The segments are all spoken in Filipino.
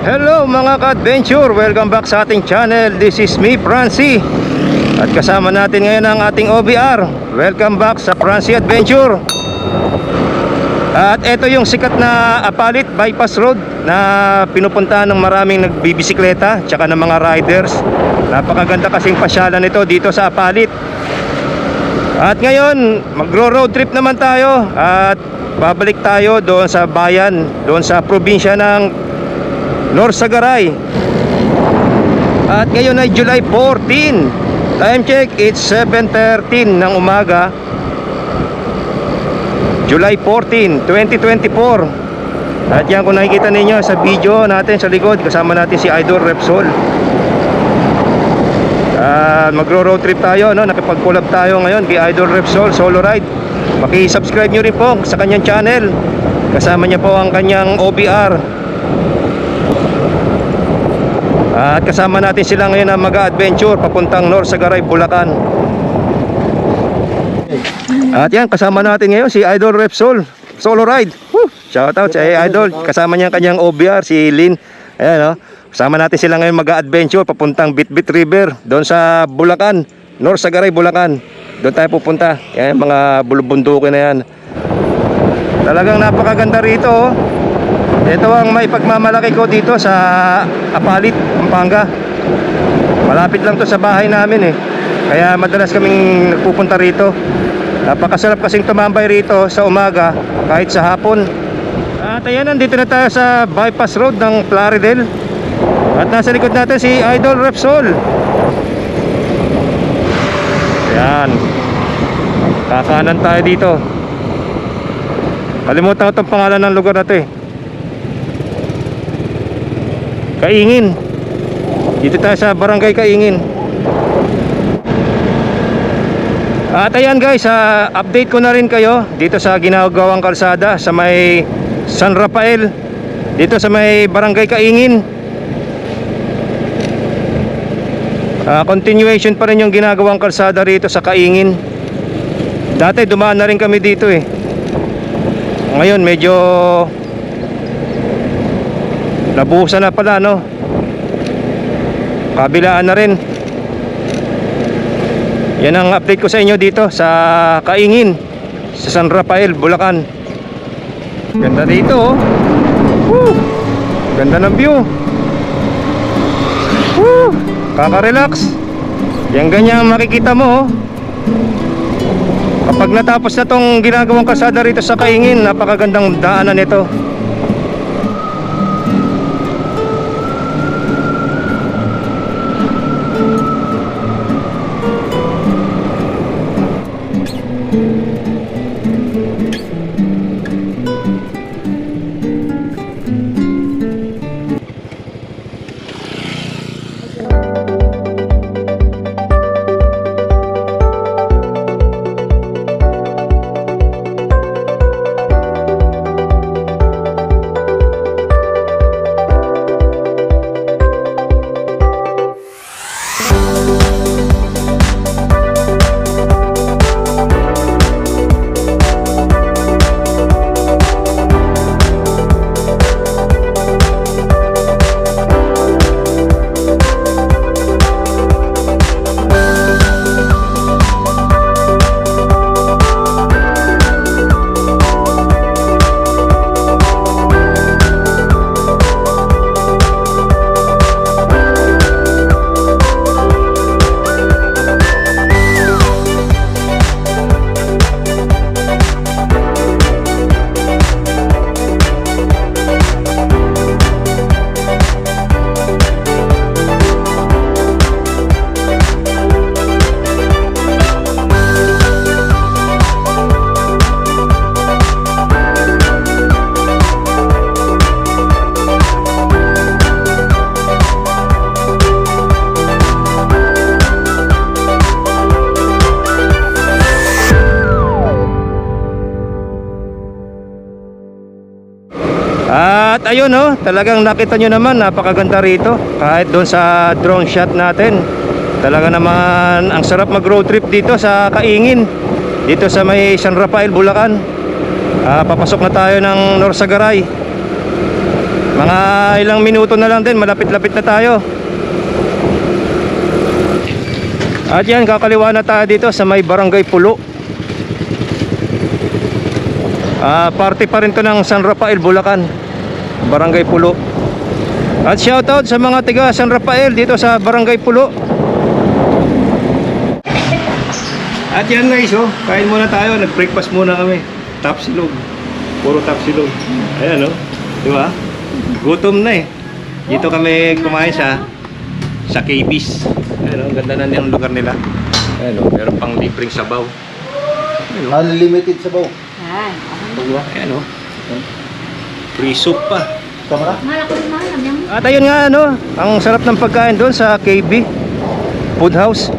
Hello mga ka-adventure! Welcome back sa ating channel. This is me, Francie. At kasama natin ngayon ang ating OBR. Welcome back sa Francie Adventure. At ito yung sikat na Apalit Bypass Road na pinupuntahan ng maraming nagbibisikleta tsaka ng mga riders. Napakaganda kasing pasyalan nito dito sa Apalit. At ngayon, magro-road trip naman tayo at babalik tayo doon sa bayan, doon sa probinsya ng Norsagaray. At ngayon ay July 14. Time check, it's 7.13 ng umaga. July 14, 2024. At yan kung nakikita ninyo sa video natin sa likod, kasama natin si Idol Repsol. Uh, magro-road trip tayo, no? nakipag-collab tayo ngayon kay Idol Repsol Solo Ride. Paki-subscribe nyo rin po sa kanyang channel. Kasama niya po ang kanyang OBR. At kasama natin sila ngayon na mag-adventure papuntang Norsagaray, Bulacan. At yan, kasama natin ngayon si Idol Repsol Solo Ride. Woo! Shout out sa Idol. Kasama niya ang kanyang OBR, si Lin. Ayan, oh. Kasama natin sila ngayon mag-adventure papuntang Bitbit River doon sa Bulacan, Norsagaray, Bulacan. Doon tayo pupunta. Yan, mga bulubundukin na yan. Talagang napakaganda rito, oh. Ito ang may pagmamalaki ko dito sa Apalit, Pampanga. Malapit lang to sa bahay namin eh. Kaya madalas kaming nagpupunta rito. Napakasarap kasing tumambay rito sa umaga kahit sa hapon. At ayan, nandito na tayo sa bypass road ng Plaridel. At nasa likod natin si Idol Repsol. Ayan. Kakanan tayo dito. Kalimutan ko itong pangalan ng lugar na to eh. Kaingin. Dito tayo sa Barangay Kaingin. At ayan guys, ah, update ko na rin kayo dito sa ginagawang kalsada sa may San Rafael. Dito sa may Barangay Kaingin. Ah, continuation pa rin yung ginagawang kalsada rito sa Kaingin. Dati dumaan na rin kami dito eh. Ngayon medyo Nabuhusan na pala no? Kabilaan na rin. Yan ang update ko sa inyo dito Sa Kaingin Sa San Rafael, Bulacan. Ganda dito oh. Woo! Ganda ng view. Woo! Kaka-relax. Yan ganyan makikita mo oh. Kapag natapos na tong ginagawang kasada rito sa Kaingin Napakagandang daanan nito ayun oh, talagang nakita nyo naman napakaganda rito kahit doon sa drone shot natin. Talaga naman ang sarap mag road trip dito sa Kaingin. Dito sa may San Rafael, Bulacan. Ah, papasok na tayo ng Norsagaray. Mga ilang minuto na lang din, malapit-lapit na tayo. At yan, kakaliwa na tayo dito sa may Barangay Pulo. Ah, parte pa rin to ng San Rafael, Bulacan. Barangay Pulo. At shoutout sa mga tiga San Rafael dito sa Barangay Pulo. At yan guys, oh, kain muna tayo. Nag-breakfast muna kami. Tapsilog. Puro tapsilog. Ayan, oh. Di ba? Gutom na eh. Dito kami kumain sa sa KB's. Ayan, oh, ang ganda na yung lugar nila. Ayan, oh, meron pang libreng sabaw. Ayan, oh. Unlimited sabaw. Yan. Diba? Ayan, oh. Free soup pa. Yung At ayun nga ano, ang sarap ng pagkain doon sa KB Food House.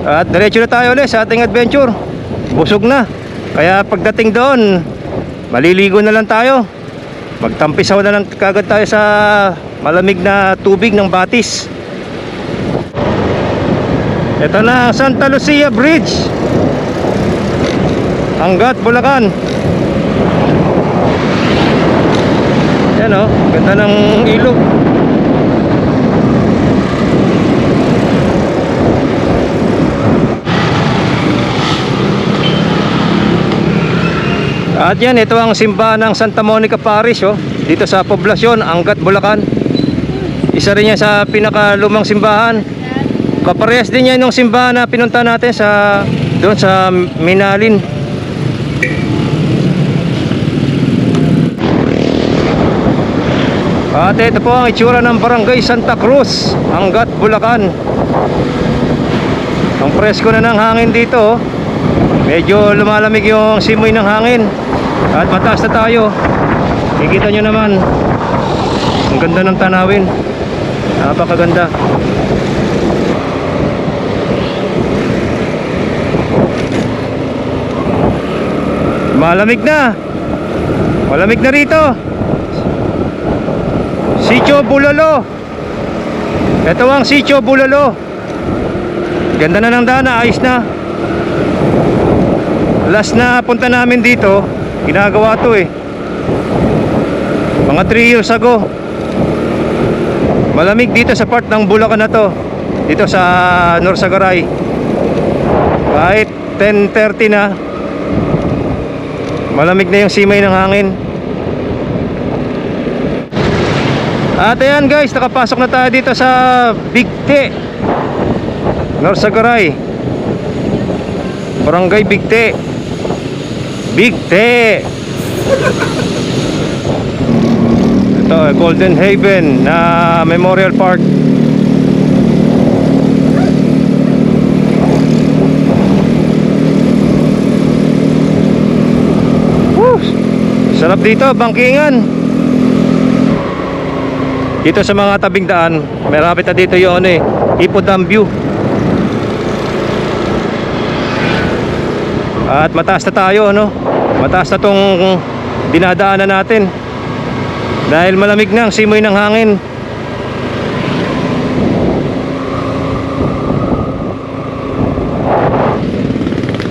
At diretso na tayo ulit sa ating adventure. Busog na. Kaya pagdating doon, maliligo na lang tayo. Magtampisaw na lang kagad tayo sa malamig na tubig ng Batis. Ito na Santa Lucia Bridge. Hanggat Bulacan. Yan oh, ganda ng ilog. At yan, ito ang simbahan ng Santa Monica Parish oh, dito sa poblasyon Angat, Bulacan. Isa rin yan sa pinakalumang simbahan. Kaparehas din yan yung simbahan na pinunta natin sa doon sa Minalin. At ito po ang itsura ng barangay Santa Cruz, Angat, Bulacan. Ang presko na ng hangin dito. oh. Medyo lumalamig yung simoy ng hangin. At mataas na tayo. Kikita nyo naman. Ang ganda ng tanawin. Napakaganda. Malamig na. Malamig na rito. Sitio Bulalo. Ito ang Sitio Bulalo. Ganda na ng dana, ayos na. Last na punta namin dito, ginagawa to eh. Mga 3 years ago. Malamig dito sa part ng Bulacan na to. Dito sa Norsagaray. Kahit 10.30 na, malamig na yung simay ng hangin. At ayan guys, nakapasok na tayo dito sa Bigte. Norsagaray Barangay Bigte. Bigte. Ito, Golden Haven na Memorial Park. Woo! Sarap dito, bangkingan dito sa mga tabing daan, may rapit na dito yung ano eh, Ipodam View. At mataas na tayo, ano? Mataas na tong dinadaanan natin. Dahil malamig na ang simoy ng hangin.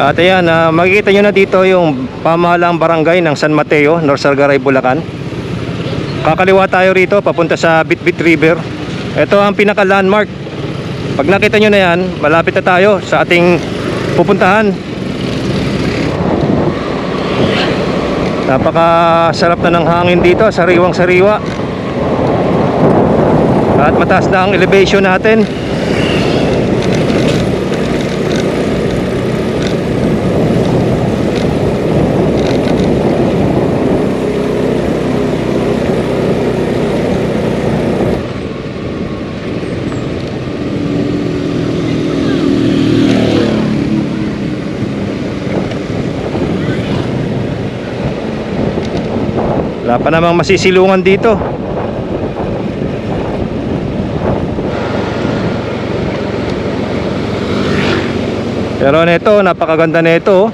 At ayan, ah, makikita nyo na dito yung pamahalang barangay ng San Mateo, Norsargaray, Bulacan. Kakaliwa tayo rito papunta sa Bitbit River. Ito ang pinaka landmark. Pag nakita nyo na yan, malapit na tayo sa ating pupuntahan. Napakasarap na ng hangin dito, sariwang sariwa. At mataas na ang elevation natin. Wala pa namang masisilungan dito. Pero nito, napakaganda nito. oh.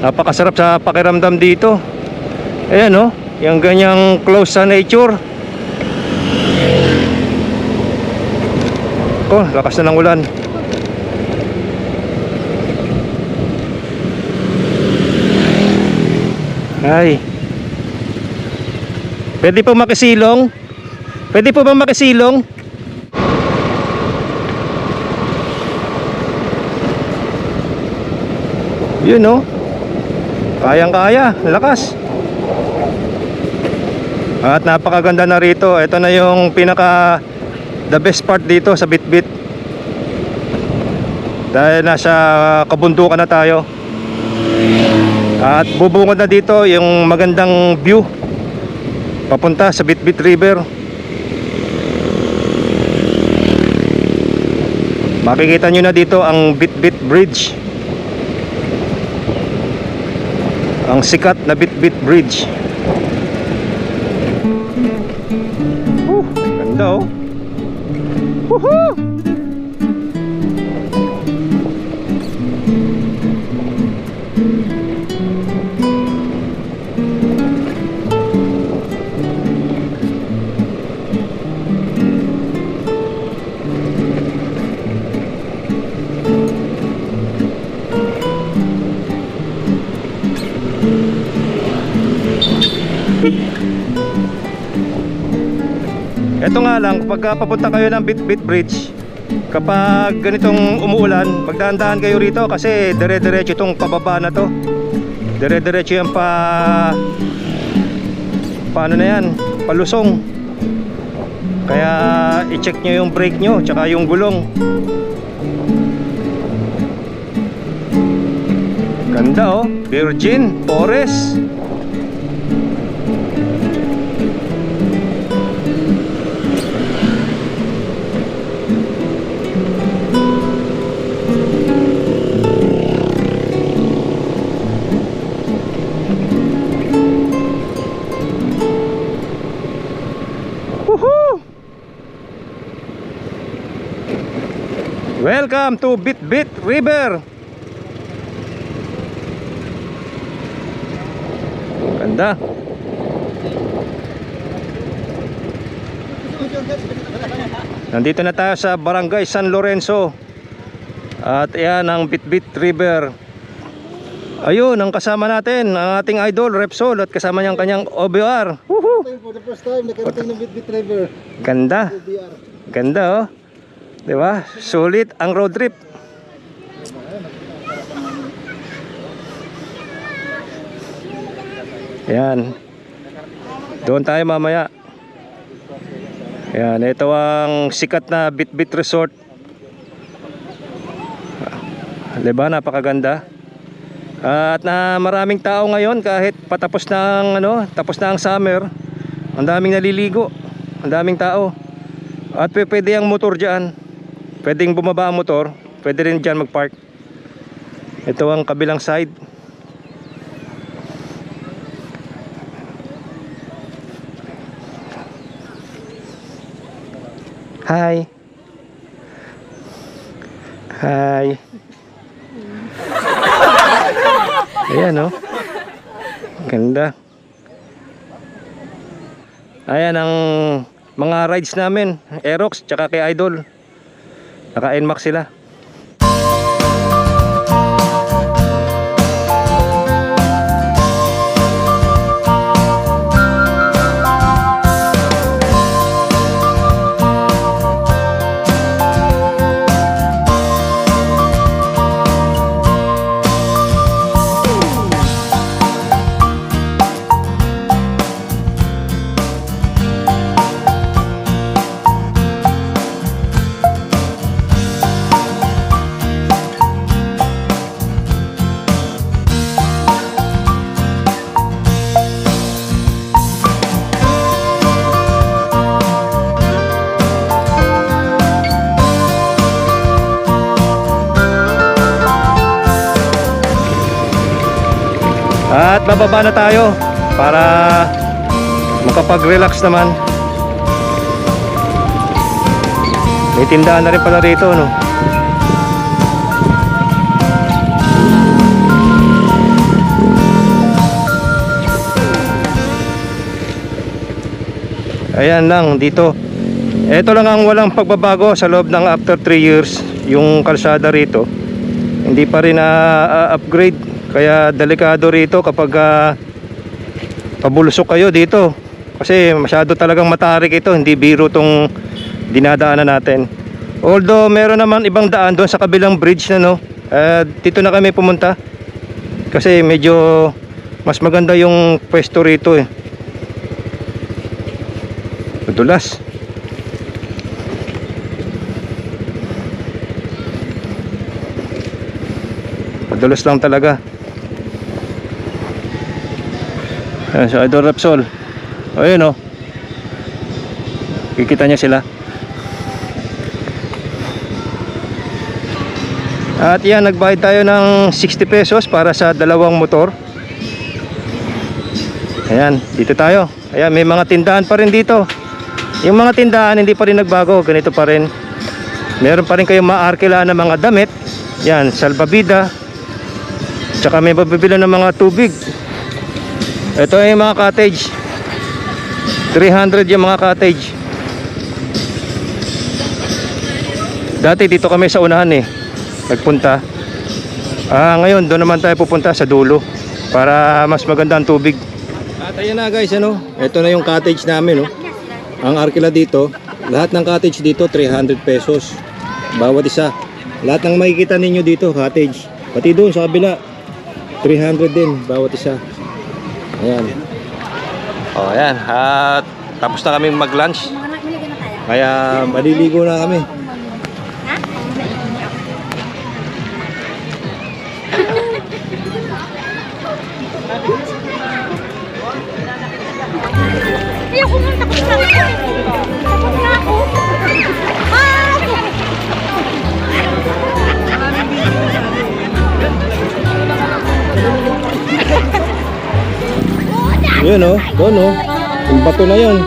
Napakasarap sa pakiramdam dito. Ayan oh, yung ganyang close sa nature. Oh, lakas na ng ulan. Ay. Pwede po makisilong. Pwede po ba makisilong? Yun no. Kayang-kaya, lakas. At napakaganda na rito. Ito na yung pinaka the best part dito sa Bitbit. Dahil nasa kabundukan na tayo. At bubungod na dito yung magandang view papunta sa Bitbit River. Makikita nyo na dito ang Bitbit Bridge. Ang sikat na Bitbit Bridge. Uh, ganda oh. Woohoo! Ito nga lang, pag papunta kayo ng Bitbit Bridge, kapag ganitong umuulan, magdahan-dahan kayo rito kasi dire-diretso itong pababa na to. Dire-diretso yan pa... Paano na yan? Palusong. Kaya i-check nyo yung brake nyo, tsaka yung gulong. Ganda oh, Virgin Forest. Welcome to Bitbit River. Ganda. Nandito na tayo sa Barangay San Lorenzo. At yan ang Bitbit River. Ayun, ang kasama natin, ang ating idol Repsol at kasama niyang kanyang OBR. Woohoo! For the first time, nakarating ng Bitbit River. Ganda. Ganda oh. 'Di ba? Sulit ang road trip. Yan. Doon tayo mamaya. Yan, ito ang sikat na Bitbit Resort. 'Di ba? Napakaganda. At na maraming tao ngayon kahit patapos na ang ano, tapos na ang summer. Ang daming naliligo. Ang daming tao. At pwede ang motor dyan. Pwedeng bumaba ang motor. Pwede rin dyan mag-park. Ito ang kabilang side. Hi. Hi. Ayan oh. Ganda. Ayan ang mga rides namin, Aerox tsaka kay Idol. Naka NMAX sila. Na tayo para makapag-relax naman. May tindahan na rin pala rito, no? Ayan lang dito. Ito lang ang walang pagbabago sa loob ng after 3 years yung kalsada rito. Hindi pa rin na-upgrade kaya delikado rito kapag uh, pabulusok kayo dito. Kasi masyado talagang matarik ito, hindi biro tong dinadaanan natin. Although meron naman ibang daan doon sa kabilang bridge na no. Eh, dito na kami pumunta. Kasi medyo mas maganda yung pwesto rito eh. Madulas. Madulas lang talaga. Ayan, si Idol Repsol. O, yun o. Kikita niya sila. At yan, nagbayad tayo ng 60 pesos para sa dalawang motor. Ayan, dito tayo. Ayan, may mga tindahan pa rin dito. Yung mga tindahan hindi pa rin nagbago, ganito pa rin. Meron pa rin kayong maarkilaan ng mga damit. Yan, salbabida. Tsaka may mabibila ng mga tubig. Ito ay mga cottage. 300 yung mga cottage. Dati dito kami sa unahan eh. Nagpunta. Ah, ngayon doon naman tayo pupunta sa dulo para mas maganda ang tubig. At ayan na guys, ano? Ito na yung cottage namin, no? Ang arkila dito, lahat ng cottage dito 300 pesos. Bawat isa. Lahat ng makikita ninyo dito, cottage. Pati doon sa kabila, 300 din bawat isa. Ayan. Oh, ayan. At tapos na kaming mag-lunch. Kaya maliligo na kami. Ayoko nga, takot na Yun oh, doon oh. Yung bato na yun.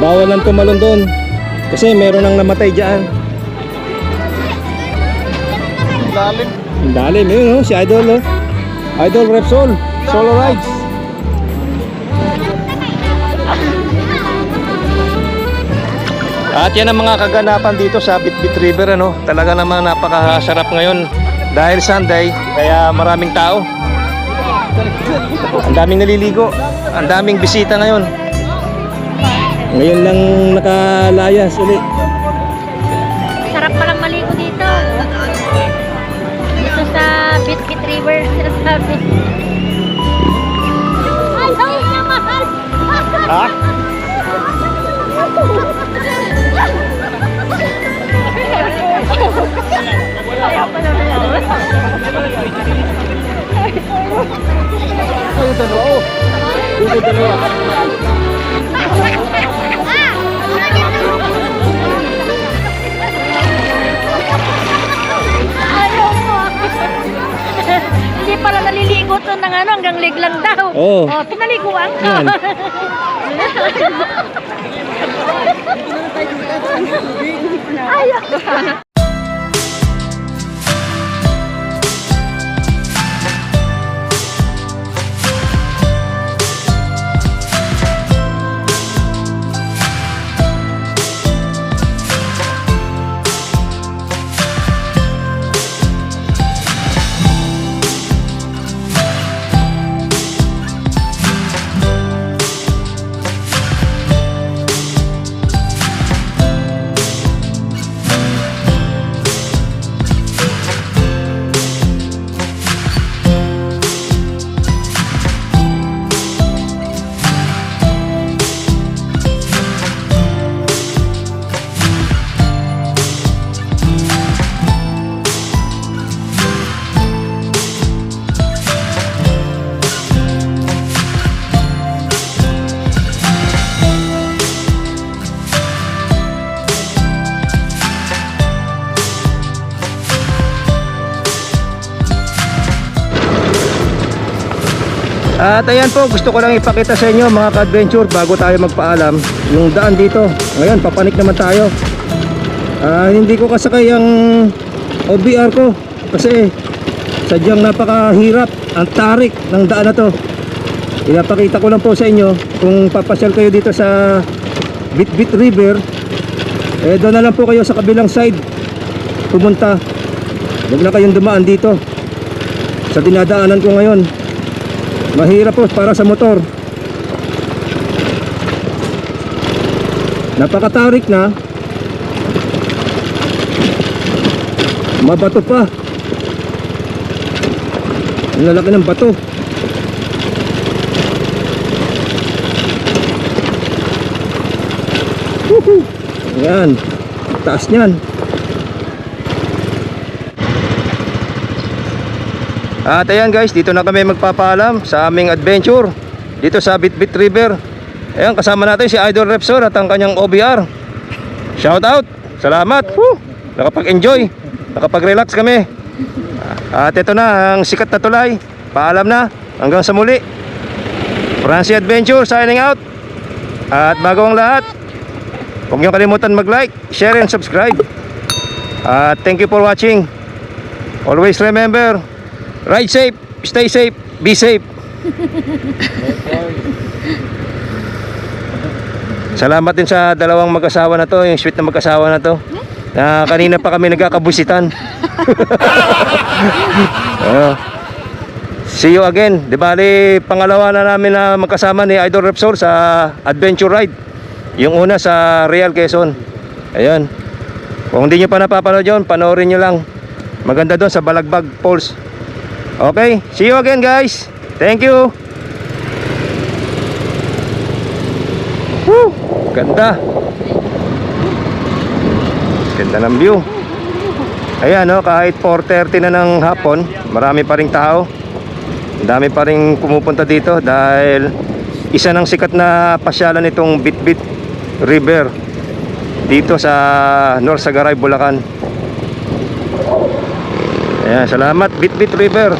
Bawal lang tumalon doon. Kasi meron nang namatay dyan. Lalim. Ang dalim, yun oh, si Idol oh. Idol Repsol, solo rides. At yan ang mga kaganapan dito sa Bitbit River ano. Talaga namang napakasarap ngayon dahil Sunday kaya maraming tao. Ang daming naliligo, ang daming bisita ngayon. Ngayon lang nakalayas ulit. Sarap palang maligo dito. Dito sa Bitbit River, sinasabi. Ay, ay, na mahal! Ha? Ayaw pa naman Ay, dalawa oh. Dito dalawa. Hindi pala naliligo to ng ano, hanggang leg lang daw. Oo. Oh, pinaliguan ko. Yan. Ayaw. At ayan po, gusto ko lang ipakita sa inyo mga ka-adventure bago tayo magpaalam yung daan dito. Ngayon, papanik naman tayo. Ah, hindi ko kasakay ang OBR ko kasi sadyang napakahirap ang tarik ng daan na to. Pinapakita ko lang po sa inyo kung papasyal kayo dito sa Bitbit River eh doon na lang po kayo sa kabilang side pumunta. Huwag na kayong dumaan dito sa dinadaanan ko ngayon. Mahirap po para sa motor. Napakatarik na. Mabato pa. Ang lalaki ng bato. Woohoo! Ayan. Taas niyan. At ayan guys, dito na kami magpapaalam sa aming adventure dito sa Bitbit River. Ayan, kasama natin si Idol Repsol at ang kanyang OBR. Shout out! Salamat! Woo! Nakapag-enjoy, nakapag-relax kami. At ito na ang sikat na tulay. Paalam na. Hanggang sa muli. Francie Adventure signing out. At bago ang lahat, huwag niyo kalimutan mag-like, share, and subscribe. At thank you for watching. Always remember, ride safe, stay safe, be safe. Salamat din sa dalawang mag-asawa na to, yung sweet na mag-asawa na to. Na kanina pa kami nagkakabusitan. Oo. See you again. Di bali, pangalawa na namin na magkasama ni Idol Repsol sa adventure ride. Yung una sa Real Quezon. Ayan. Kung hindi nyo pa napapanood yun, panoorin nyo lang. Maganda doon sa Balagbag Falls. Okay, see you again guys. Thank you. Woo! Ganda. Ganda ng view. Ayan no, kahit 4.30 na ng hapon, marami pa ring tao. Ang dami pa ring pumupunta dito dahil isa ng sikat na pasyalan nitong Bitbit River dito sa North Sagaray, Bulacan. Ayan, salamat Bitbit River.